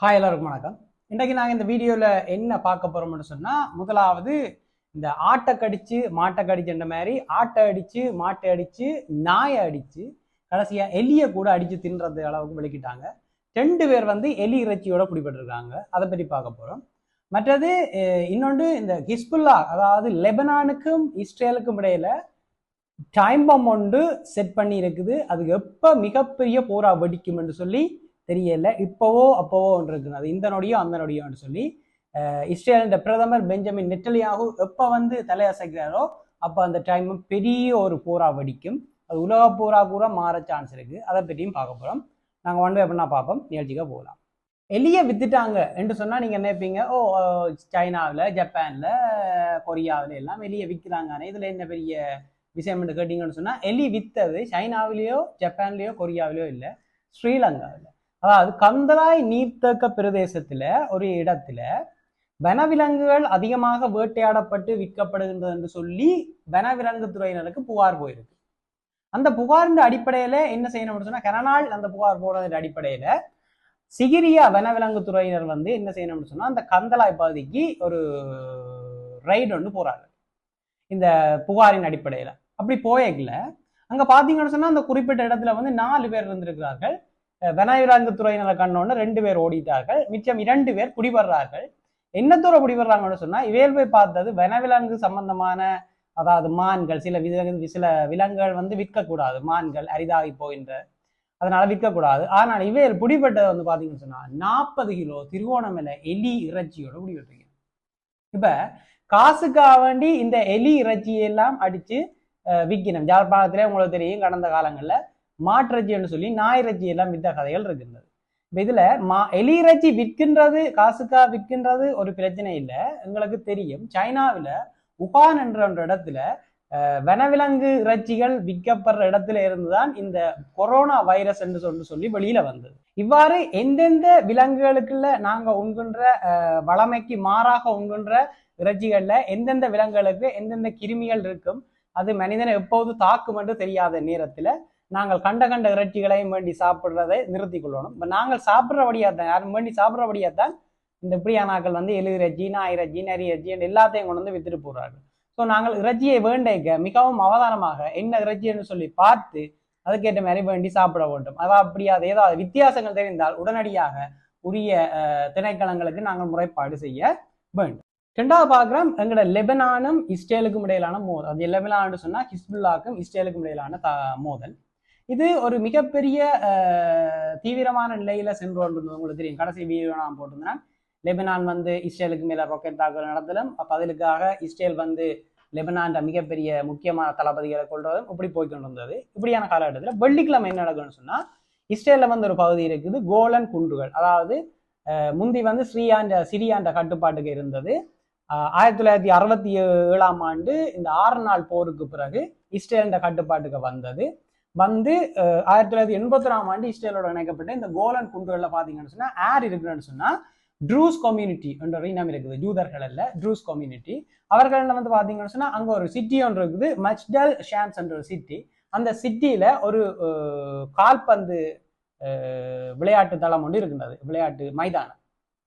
Hi எல்லாருக்கும் வணக்கம். இன்றைக்கு நாங்கள் இந்த வீடியோவில் என்ன பார்க்க போகிறோம்னு சொன்னால் முதலாவது இந்த ஆட்டை கடிச்சு மாட்டை கடிச்சுன்ற மாதிரி ஆட்டை அடித்து மாட்டை அடித்து நாயை அடித்து கடைசியாக எலியை கூட அடித்து தின்றது அளவுக்கு விளக்கிட்டாங்க. ரெண்டு பேர் வந்து எலி இறைச்சியோட பிடிபட்டிருக்காங்க அதை பற்றி பார்க்க போகிறோம் மற்றது இன்னொன்று இந்த ஹிஸ்புல்லா அதாவது லெபனானுக்கும் இஸ்ரேலுக்கும் இடையில டைம் பம் ஒன்று செட் பண்ணி இருக்குது அது எப்போ மிகப்பெரிய போரா வெடிக்கும் என்று சொல்லி தெரியல. இப்போவோ அப்போவோ ஒன்று இருக்குது அது இந்த நொடியோ அந்த நொடியோன்னு சொல்லி இஸ்ரேலின் பிரதமர் பெஞ்சமின் நெட்டலியாகு எப்போ வந்து தலையசைக்கிறாரோ அப்போ அந்த டைம் பெரிய ஒரு போரா வெடிக்கும். அது உலக போரா கூட மாற சான்ஸ் இருக்குது அதை பற்றியும் பார்க்க போகிறோம் நாங்கள் ஒன் எப்படின்னா பார்ப்போம். நிகழ்ச்சிக்காக போகலாம். எலியை வித்துட்டாங்க என்று சொன்னால் நீங்கள் நினைப்பீங்க ஓ சைனாவில் ஜப்பானில் கொரியாவில் எல்லாம் எலியை விற்கிறாங்க இதில் என்ன பெரிய விஷயம் கேட்டிங்கன்னு சொன்னால் எலி வித்தது சைனாவிலேயோ ஜப்பான்லேயோ கொரியாவிலேயோ இல்லை ஸ்ரீலங்காவில். அதாவது கந்தலாய் நீர்த்தேக்க பிரதேசத்துல ஒரு இடத்துல வனவிலங்குகள் அதிகமாக வேட்டையாடப்பட்டு விற்கப்படுகின்றது என்று சொல்லி வனவிலங்கு துறையினருக்கு புகார் போயிருக்கு. அந்த புகாரின் அடிப்படையில என்ன செய்யணும்னு சொன்னா கனநாள் அந்த புகார் போடுறதின் அடிப்படையில சிகிரியா வனவிலங்கு துறையினர் வந்து என்ன செய்யணும்னு சொன்னா அந்த கந்தலாய் பகுதிக்கு ஒரு ரைடு ஒன்று போறாங்க. இந்த புகாரின் அடிப்படையில. அப்படி போயக்கல அங்க பாத்தீங்கன்னு சொன்னா அந்த குறிப்பிட்ட இடத்துல வந்து நாலு பேர் இருந்திருக்கிறார்கள். அஹ் துறையினரை கண்டோன்னு ரெண்டு பேர் ஓடிட்டார்கள். மிச்சம் இரண்டு பேர் குடிவர்றார்கள் என்னத்தோட குடிவர்றாங்கன்னு சொன்னா இவேல் போய் பார்த்தது வனவிலங்கு சம்பந்தமான அதாவது மான்கள் சில விலங்கு சில விலங்குகள் வந்து விற்கக்கூடாது. மான்கள் அரிதாகி போகின்ற அதனால விற்கக்கூடாது. ஆனால் இவையல் பிடிபட்டது வந்து பார்த்தீங்கன்னு சொன்னா நாற்பது கிலோ திருவோணமலை எலி இறைச்சியோட பிடிபட்டிருக்கீங்க இப்ப காசுக்காக வேண்டி இந்த எலி இறைச்சியெல்லாம் அடிச்சு விற்கணும் ஜாழ்ப்பாணத்திலே உங்களுக்கு தெரியும் கடந்த காலங்கள்ல மாட்டிறைச்சின்னு சொல்லி நாய் எல்லாம் வித்த கதைகள் இருக்கின்றது. இப்போ இதில் மா எலி விற்கின்றது காசுக்கா விற்கின்றது ஒரு பிரச்சனை இல்லை. எங்களுக்கு தெரியும். சைனாவில் உகான் என்ற ஒரு இடத்துல வனவிலங்கு இறைச்சிகள் விற்கப்படுற இடத்துல இருந்துதான் இந்த கொரோனா வைரஸ் என்று சொல்லி சொல்லி வெளியில வந்தது. இவ்வாறு எந்தெந்த விலங்குகளுக்குள்ள நாங்க உண்கின்ற வளமைக்கு மாறாக உண்கின்ற இறைச்சிகள்ல எந்தெந்த விலங்குகளுக்கு எந்தெந்த கிருமிகள் இருக்கும் அது மனிதனை எப்போது தாக்கும் என்று தெரியாத நேரத்துல நாங்கள் கண்ட கண்ட இறைச்சிகளையும் வேண்டி சாப்பிட்றதை நிறுத்தி கொள்ளணும். இப்போ நாங்கள் சாப்பிட்றபடியாக தான் யாரும் வேண்டி சாப்பிட்றபடியாக தான் இந்த பிரியாணாக்கள் வந்து எலு இறைச்சி நாய் எல்லாத்தையும் கொண்டு வந்து வித்துட்டு போடுறார்கள் ஸோ நாங்கள் இறைச்சியை வேண்டைக்க மிகவும் அவதானமாக என்ன இறைச்சின்னு சொல்லி பார்த்து அதுக்கேற்ற மாதிரி வேண்டி சாப்பிட வேண்டும். அதாவது அப்படியாது ஏதாவது வித்தியாசங்கள் தெரிந்தால் உடனடியாக உரிய திணைக்களங்களுக்கு நாங்கள் முறைப்பாடு செய்ய வேண்டும். ரெண்டாவது பார்க்குறோம் எங்களோட லெபனானும் இஸ்ரேலுக்கும் இடையிலான மோதல். அது லெபனான்னு சொன்னால் ஹிஸ்புல்லாக்கும் இஸ்ரேலுக்கும் இடையிலான த மோதல். இது ஒரு மிகப்பெரிய தீவிரமான நிலையில சென்று கொண்டிருந்தது. உங்களுக்கு தெரியும். கடைசி வீடியோ நான் போட்டிருந்தேன். லெபனான் வந்து இஸ்ரேலுக்கு மேல ராக்கெட் தாக்குதல் நடத்தலும் அப்ப பதிலுக்காக இஸ்ரேல் வந்து லெபனான் மிகப்பெரிய முக்கியமான தளபதிகளை கொள்றதும் இப்படி போய் கொண்டிருந்தது. இப்படியான காலகட்டத்தில் வெள்ளிக்கிழமை என்ன நடக்கும்னு சொன்னா இஸ்ரேலில் வந்து ஒரு பகுதி இருக்குது கோலன் குன்றுகள். அதாவது முந்தி வந்து ஸ்ரீயாண்ட சிரியாண்ட கட்டுப்பாட்டுக்கு இருந்தது. ஆயிரத்தி தொள்ளாயிரத்தி அறுபத்தி ஏழாம் ஆண்டு இந்த ஆறு நாள் போருக்கு பிறகு இஸ்ரேலின் கட்டுப்பாட்டுக்கு வந்தது. வந்து ஆயிரத்தி தொள்ளாயிரத்தி எண்பத்தி ஆண்டு இஸ்ரேலோட இணைக்கப்பட்ட இந்த கோலன் குன்றுகளில் பார்த்தீங்கன்னு சொன்னால் யார் இருக்குன்னு சொன்னால் ட்ரூஸ் கம்யூனிட்டி என்ற ஒரு இனம் இருக்குது. ஜூதர்கள் அல்ல ட்ரூஸ் கம்யூனிட்டி. அவர்கள் வந்து பார்த்தீங்கன்னு சொன்னால் அங்கே ஒரு சிட்டி ஒன்று இருக்குது மச்டல் ஷான்ஸ் என்ற ஒரு சிட்டி அந்த சிட்டியில் ஒரு கால்பந்து விளையாட்டு தளம் ஒன்று இருக்கின்றது விளையாட்டு மைதானம்.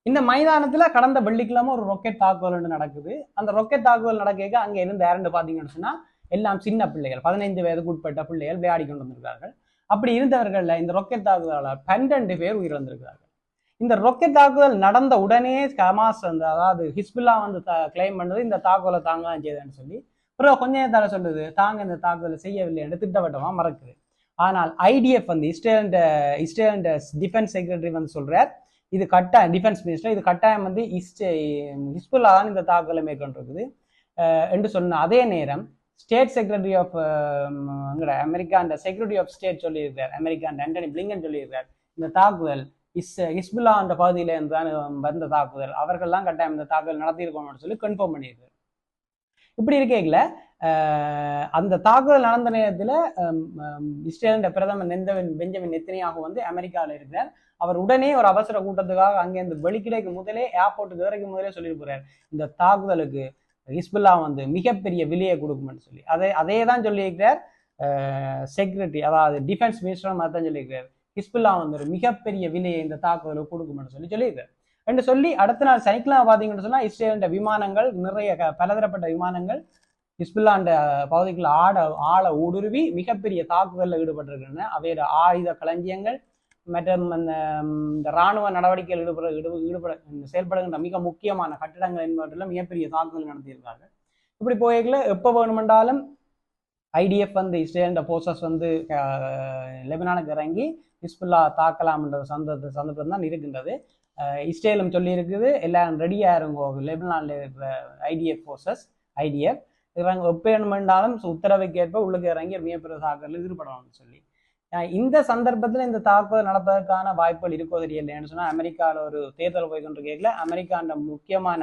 இந்த மைதானத்தில் கடந்த வெள்ளிக்கிழமை ஒரு ரொக்கெட் தாக்குதல் ஒன்று நடக்குது. அந்த ரொக்கெட் தாக்குதல் நடக்க அங்கே இருந்து யாருன்னு பார்த்தீங்கன்னு சொன்னால் எல்லாம் சின்ன பிள்ளைகள் பதினைந்து வயதுக்கு உட்பட்ட பிள்ளைகள் விளையாடி கொண்டு வந்திருக்கிறார்கள். அப்படி இருந்தவர்களில் இந்த ரொக்கெட் தாக்குதலால் பன்னெண்டு பேர் உயிரிழந்திருக்கிறார்கள். இந்த ரொக்கெட் தாக்குதல் நடந்த உடனே ஹமாஸ் அந்த அதாவது ஹிஸ்புல்லா வந்து கிளைம் பண்ணது இந்த தாக்குதலை தாங்க தான் செய்தேன்னு சொல்லி அப்புறம் கொஞ்ச நேரத்தால் சொல்லுது தாங்க இந்த தாக்குதலை செய்யவில்லை என்று திட்டவட்டமாக மறக்குது. ஆனால் ஐடிஎஃப் வந்து இஸ்ரேலண்ட இஸ்ரேலண்ட டிஃபென்ஸ் செக்ரட்டரி வந்து சொல்றார் இது கட்டாயம் டிஃபென்ஸ் மினிஸ்டர் இது கட்டாயம் வந்து இஸ்டே ஹிஸ்புல்லா தான் இந்த தாக்குதலை மேற்கொண்டிருக்குது. என்று சொன்ன அதே நேரம் ஸ்டேட் செக்ரட்டரி ஆஃப் அங்கட அமெரிக்கா அந்த செக்ரட்டரி ஆஃப் ஸ்டேட் சொல்லியிருக்கார் அமெரிக்கா அந்த ஆண்டனி பிளிங்கன் சொல்லியிருக்கார் இந்த தாக்குதல் இஸ் ஹிஸ்புல்லா அந்த பகுதியில இருந்துதான் வந்த தாக்குதல். அவர்கள்லாம் கட்டாயம் இந்த தாக்குதல் நடத்தியிருக்கோம்னு சொல்லி கன்ஃபார்ம் பண்ணியிருக்காரு இப்படி இருக்கேங்கள அந்த தாக்குதல் நடந்த நேரத்தில் இஸ்ரேலின் பிரதமர் நெந்தவின் பெஞ்சமின் நெத்தினியாக வந்து அமெரிக்காவில் இருக்கிறார். அவர் உடனே ஒரு அவசர கூட்டத்துக்காக அங்கே இந்த வெளிக்கிடைக்கு முதலே ஏர்போர்ட்டுக்கு வரைக்கும் முதலே சொல்லியிருக்கிறார். இந்த தாக்குதலுக்கு ஹிஸ்புல்லா வந்து மிகப்பெரிய விலையை கொடுக்கும்னு சொல்லி. அதை அதே தான் சொல்லியிருக்கிறார் செக்ரட்டரி அதாவது டிஃபென்ஸ் மினிஸ்டரும் மாதிரி தான் சொல்லியிருக்கிறார். ஹிஸ்புல்லா வந்து ஒரு மிகப்பெரிய விலையை இந்த தாக்குதலுக்கு கொடுக்கும்னு சொல்லி சொல்லியிருக்காரு என்று சொல்லி அடுத்த நாள் சனிக்கிழமை பார்த்தீங்கன்னு சொன்னால் இஸ்ரேலின் விமானங்கள் நிறைய க- பலதரப்பட்ட விமானங்கள் ஹிஸ்புல்லாண்ட பகுதிக்குள்ள ஆட ஆழ ஊடுருவி மிகப்பெரிய தாக்குதலில் ஈடுபட்டிருக்கின்றன. அவையோட ஆயுத களஞ்சியங்கள் மற்றும் அந்த இந்த ராணுவ நடவடிக்கைகள் ஈடுபட ஈடுபட செயல்படுகின்ற மிக முக்கியமான கட்டிடங்கள் என்பவற்றில் மிகப்பெரிய தாக்குதல் நடத்தியிருக்காங்க இப்படி போய்கள எப்போ வேணுமென்றாலும் ஐடிஎஃப் வந்து இஸ்ரேலின்ற போர்சஸ் வந்து லெபனானுக்கு இறங்கி ஹிஸ்புல்லா தாக்கலாம்ன்ற சந்த சந்தர்ப்பம் தான் இருக்கின்றது. இஸ்ரேலும் சொல்லி இருக்குது எல்லாரும் ரெடியாக இருங்கோ லெபனானில் இருக்கிற ஐடிஎஃப் போர்சஸ் ஐடிஎஃப் இறங்க எப்போ வேணுமென்றாலும் உத்தரவுக்கு ஏற்ப உள்ளுக்கு இறங்கி மிகப்பெரிய தாக்குதலில் ஈடுபடணும்னு சொல்லி. இந்த சந்தர்ப்பத்தில் இந்த தாக்குதல் நடப்பதற்கான வாய்ப்புகள் இருக்கோ தெரியலன்னு சொன்னால் அமெரிக்காவில் ஒரு தேர்தல் போய் கொண்டு கேட்கல. அமெரிக்காண்ட முக்கியமான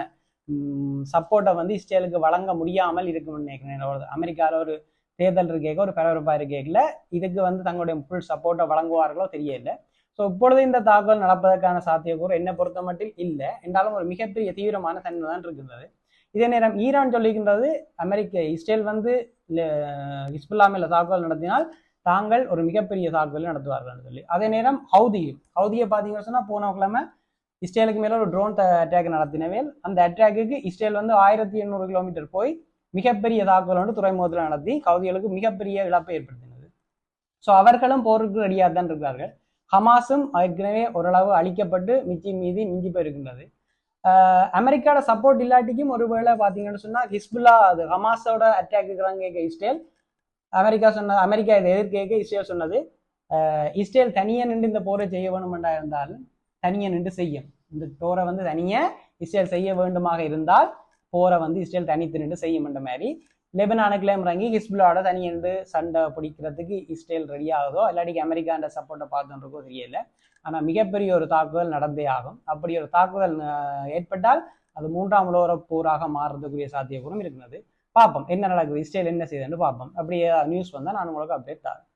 சப்போர்ட்டை வந்து இஸ்ரேலுக்கு வழங்க முடியாமல் இருக்கும்னு நினைக்கிறேன். அமெரிக்காவில் ஒரு தேர்தல் இருக்கேக்க ஒரு பரபரப்பாக இருக்கேக்கல இதுக்கு வந்து தங்களுடைய ஃபுல் சப்போர்ட்டை வழங்குவார்களோ தெரியல. ஸோ இப்பொழுது இந்த தாக்குதல் நடப்பதற்கான சாத்தியக்கூறு என்னை பொறுத்த மட்டும் இல்லை. என்றாலும் ஒரு மிகப்பெரிய தீவிரமான தன்மை தான் இருக்கின்றது. இதே நேரம் ஈரான் சொல்லிக்கின்றது அமெரிக்க இஸ்ரேல் வந்து ஹிஸ்புல்லா மேல தாக்குதல் நடத்தினால் தாங்கள் ஒரு மிகப்பெரிய தாக்குதல் நடத்துவார்கள் சொல்லி. அதே நேரம் ஹவுதி ஹவுதியை பார்த்தீங்கன்னு சொன்னால் போன கிழமை இஸ்ரேலுக்கு மேலே ஒரு ட்ரோன் அட்டாக் நடத்தினவே அந்த அட்டாக்கு இஸ்ரேல் வந்து ஆயிரத்தி எண்ணூறு கிலோமீட்டர் போய் மிகப்பெரிய தாக்குதல் வந்து துறைமுகத்தில் நடத்தி ஹவுதிகளுக்கு மிகப்பெரிய இழப்பை ஏற்படுத்தினது. ஸோ அவர்களும் போருக்கு ரெடியாக தான் இருக்கிறார்கள். ஹமாஸும் ஏற்கனவே ஓரளவு அழிக்கப்பட்டு மிச்சி மீதி மிஞ்சி போயிருக்கின்றது. ஆஹ் அமெரிக்காவோட சப்போர்ட் இல்லாட்டிக்கும் ஒருவேளை பார்த்தீங்கன்னு சொன்னால் ஹிஸ்புல்லா அது ஹமாஸோட அட்டாக் இருக்கிறாங்க இஸ்ரேல் அமெரிக்கா சொன்ன அமெரிக்கா இதை எதிர்க்க இஸ்ரேல் சொன்னது இஸ்ரேல் தனியே நின்று இந்த போரை செய்ய வேணுமெண்டா இருந்தாலும் தனியே நின்று செய்யும். இந்த போரை வந்து தனியே இஸ்ரேல் செய்ய வேண்டுமாக இருந்தால் போரை வந்து இஸ்ரேல் தனித்து நின்று செய்யும்ன்ற மாதிரி. லெபனானுக்குலாம் இறங்கி ஹிஸ்புல்லாவோட தனியே நின்று சண்டை பிடிக்கிறதுக்கு இஸ்ரேல் ரெடி ஆகுதோ இல்லாட்டிக்கு அமெரிக்காண்ட சப்போர்ட்டை பார்த்துருக்கோ தெரியல. ஆனால் மிகப்பெரிய ஒரு தாக்குதல் நடந்தே ஆகும். அப்படி ஒரு தாக்குதல் ஏற்பட்டால் அது மூன்றாம் உலக போராக மாறுறதுக்குரிய சாத்தியக்கூறும் இருக்கிறது பார்ப்போம் என்ன நடக்குது? இஸ்ரேல் என்ன செய்யுதுன்னு பார்ப்போம் அப்படி நியூஸ் வந்தால் நான் உங்களுக்கு அப்டேட் தரேன்.